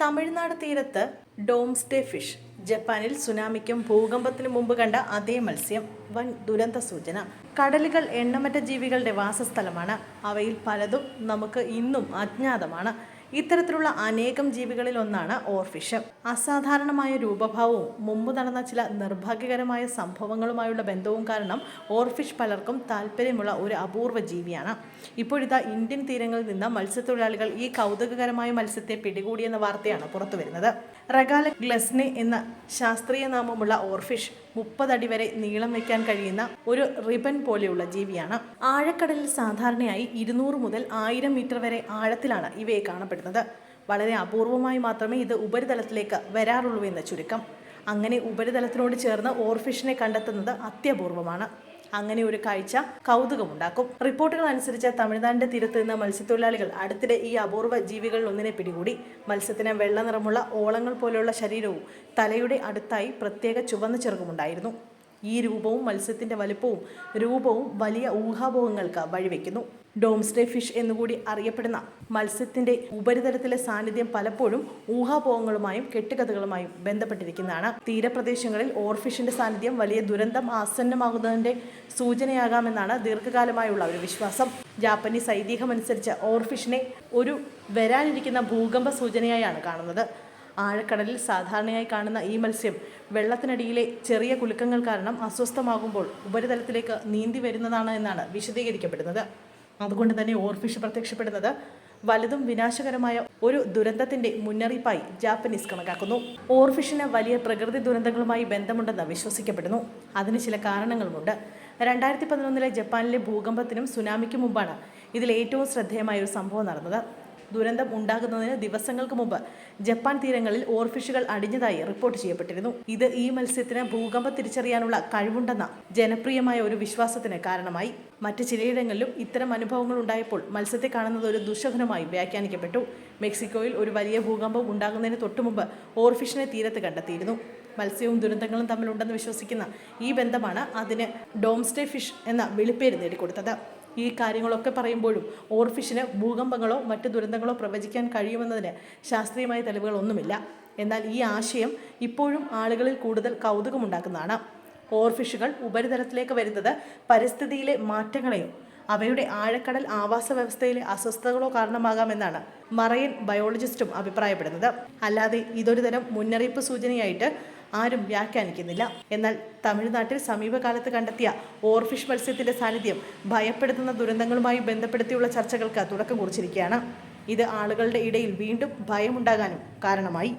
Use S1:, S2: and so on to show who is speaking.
S1: തമിഴ്നാട് തീരത്ത് ഡോംസ്റ്റേ ഫിഷ് ജപ്പാനിൽ സുനാമിക്കും ഭൂകമ്പത്തിനും മുമ്പ് കണ്ട അതേ മത്സ്യം വൻ ദുരന്ത സൂചന. കടലുകൾ എണ്ണമറ്റ ജീവികളുടെ വാസസ്ഥലമാണ്. അവയിൽ പലതും നമുക്ക് ഇന്നും അജ്ഞാതമാണ്. ഇത്തരത്തിലുള്ള അനേകം ജീവികളിൽ ഒന്നാണ് ഓർഫിഷ്. അസാധാരണമായ രൂപഭാവവും മുമ്പ് നടന്ന ചില നിർഭാഗ്യകരമായ സംഭവങ്ങളുമായുള്ള ബന്ധവും കാരണം ഓർഫിഷ് പലർക്കും താല്പര്യമുള്ള ഒരു അപൂർവ ജീവിയാണ്. ഇപ്പോഴിതാ ഇന്ത്യൻ തീരങ്ങളിൽ നിന്ന് മത്സ്യത്തൊഴിലാളികൾ ഈ കൗതുകകരമായ മത്സ്യത്തെ പിടികൂടിയെന്ന വാർത്തയാണ് പുറത്തു വരുന്നത് റഗാല ഗ്ലസ്നെ എന്ന ശാസ്ത്രീയ നാമമുള്ള ഓർഫിഷ് മുപ്പതടി വരെ നീളം വയ്ക്കാൻ കഴിയുന്ന ഒരു റിബൺ പോലെയുള്ള ജീവിയാണ്. ആഴക്കടലിൽ സാധാരണയായി ഇരുന്നൂറ് മുതൽ ആയിരം മീറ്റർ വരെ ആഴത്തിലാണ് ഇവയെ കാണപ്പെടുന്നത്. വളരെ അപൂർവമായി മാത്രമേ ഇത് ഉപരിതലത്തിലേക്ക് വരാറുള്ളൂ എന്ന ചുരുക്കം. അങ്ങനെ ഉപരിതലത്തിനോട് ചേർന്ന് ഓർഫിഷിനെ കണ്ടെത്തുന്നത് അത്യപൂർവമാണ്. അങ്ങനെ ഒരു കാഴ്ച കൗതുകമുണ്ടാക്കും. റിപ്പോർട്ടുകൾ അനുസരിച്ച് തമിഴ്നാടിന്റെ തീരത്ത് നിന്ന് മത്സ്യത്തൊഴിലാളികൾ അടുത്തിടെ ഈ അപൂർവ ജീവികളിൽ ഒന്നിനെ പിടികൂടി. മത്സ്യത്തിന് വെള്ള നിറമുള്ള ഓളങ്ങൾ പോലെയുള്ള ശരീരവും തലയുടെ അടുത്തായി പ്രത്യേക ചുവന്ന ചെറുകുമുണ്ടായിരുന്നു. ഈ രൂപവും മത്സ്യത്തിന്റെ വലുപ്പവും രൂപവും വലിയ ഊഹാഭോഗങ്ങൾക്ക് വഴിവെക്കുന്നു. ഡോംസ്ഡേ ഫിഷ് എന്നുകൂടി അറിയപ്പെടുന്ന മത്സ്യത്തിന്റെ ഉപരിതലത്തിലെ സാന്നിധ്യം പലപ്പോഴും ഊഹാഭോഗങ്ങളുമായും കെട്ടുകഥകളുമായും ബന്ധപ്പെട്ടിരിക്കുന്നതാണ്. തീരപ്രദേശങ്ങളിൽ ഓർഫിഷിന്റെ സാന്നിധ്യം വലിയ ദുരന്തം ആസന്നമാകുന്നതിന്റെ സൂചനയാകാമെന്നാണ് ദീർഘകാലമായുള്ള ഒരു വിശ്വാസം. ജാപ്പനീസ് ഐതിഹ്യമനുസരിച്ച് ഓർഫിഷിനെ ഒരു വരാനിരിക്കുന്ന ഭൂകമ്പ സൂചനയായാണ് കാണുന്നത്. ആഴക്കടലിൽ സാധാരണയായി കാണുന്ന ഈ മത്സ്യം വെള്ളത്തിനടിയിലെ ചെറിയ കുലുക്കങ്ങൾ കാരണം അസ്വസ്ഥമാകുമ്പോൾ ഉപരിതലത്തിലേക്ക് നീന്തി വരുന്നതാണ് എന്നാണ് വിശദീകരിക്കപ്പെടുന്നത്. അതുകൊണ്ട് തന്നെ ഓർഫിഷ് പ്രത്യക്ഷപ്പെടുന്നത് വലുതും വിനാശകരമായ ഒരു ദുരന്തത്തിന്റെ മുന്നറിയിപ്പായി ജാപ്പനീസ് കണക്കാക്കുന്നു. ഓർഫിഷിന് വലിയ പ്രകൃതി ദുരന്തങ്ങളുമായി ബന്ധമുണ്ടെന്ന് വിശ്വസിക്കപ്പെടുന്നു. അതിന് ചില കാരണങ്ങളുമുണ്ട്. രണ്ടായിരത്തി പതിനൊന്നിലെ ജപ്പാനിലെ ഭൂകമ്പത്തിനും സുനാമിക്കും മുമ്പാണ് ഇതിൽ ഏറ്റവും ശ്രദ്ധേയമായ ഒരു സംഭവം നടന്നത്. ദുരന്തം ഉണ്ടാകുന്നതിന് ദിവസങ്ങൾക്ക് മുമ്പ് ജപ്പാൻ തീരങ്ങളിൽ ഓർഫിഷുകൾ അടിഞ്ഞതായി റിപ്പോർട്ട് ചെയ്യപ്പെട്ടിരുന്നു. ഇത് ഈ മത്സ്യത്തിന് ഭൂകമ്പ തിരിച്ചറിയാനുള്ള കഴിവുണ്ടെന്ന ജനപ്രിയമായ ഒരു വിശ്വാസത്തിന് കാരണമായി. മറ്റ് ചിലയിടങ്ങളിലും ഇത്തരം അനുഭവങ്ങൾ ഉണ്ടായപ്പോൾ മത്സ്യത്തെ കാണുന്നത് ഒരു ദുശകുനമായി വ്യാഖ്യാനിക്കപ്പെട്ടു. മെക്സിക്കോയിൽ ഒരു വലിയ ഭൂകമ്പം ഉണ്ടാകുന്നതിന് തൊട്ടുമുമ്പ് ഓർഫിഷിനെ തീരത്ത് കണ്ടെത്തിയിരുന്നു. മത്സ്യവും ദുരന്തങ്ങളും തമ്മിലുണ്ടെന്ന് വിശ്വസിക്കുന്ന ഈ ബന്ധമാണ് അതിന് ഡോംസ്റ്റേ ഫിഷ് എന്ന വിളിപ്പേര് നേടിക്കൊടുത്തത്. ഈ കാര്യങ്ങളൊക്കെ പറയുമ്പോഴും ഓർഫിഷിന് ഭൂകമ്പങ്ങളോ മറ്റ് ദുരന്തങ്ങളോ പ്രവചിക്കാൻ കഴിയുമെന്നതിന് ശാസ്ത്രീയമായ തെളിവുകളൊന്നുമില്ല. എന്നാൽ ഈ ആശയം ഇപ്പോഴും ആളുകളിൽ കൂടുതൽ കൗതുകമുണ്ടാക്കുന്നതാണ്. ഓർഫിഷുകൾ ഉപരിതലത്തിലേക്ക് വരുന്നത് പരിസ്ഥിതിയിലെ മാറ്റങ്ങളെയോ അവയുടെ ആഴക്കടൽ ആവാസ വ്യവസ്ഥയിലെ അസ്വസ്ഥതകളോ കാരണമാകാമെന്നാണ് മറയൻ ബയോളജിസ്റ്റും അഭിപ്രായപ്പെടുന്നത്. അല്ലാതെ ഇതൊരു തരം മുന്നറിയിപ്പ് സൂചനയായിട്ട് ആരും വ്യാഖ്യാനിക്കുന്നില്ല. എന്നാൽ തമിഴ്നാട്ടിൽ സമീപകാലത്ത് കണ്ടെത്തിയ ഓർഫിഷ് മത്സ്യത്തിന്റെ സാന്നിധ്യം ഭയപ്പെടുത്തുന്ന ദുരന്തങ്ങളുമായി ബന്ധപ്പെടുത്തിയുള്ള ചർച്ചകൾക്ക് തുടക്കം കുറിച്ചിരിക്കുകയാണ്. ഇത് ആളുകളുടെ ഇടയിൽ വീണ്ടും ഭയമുണ്ടാകാനും കാരണമായി.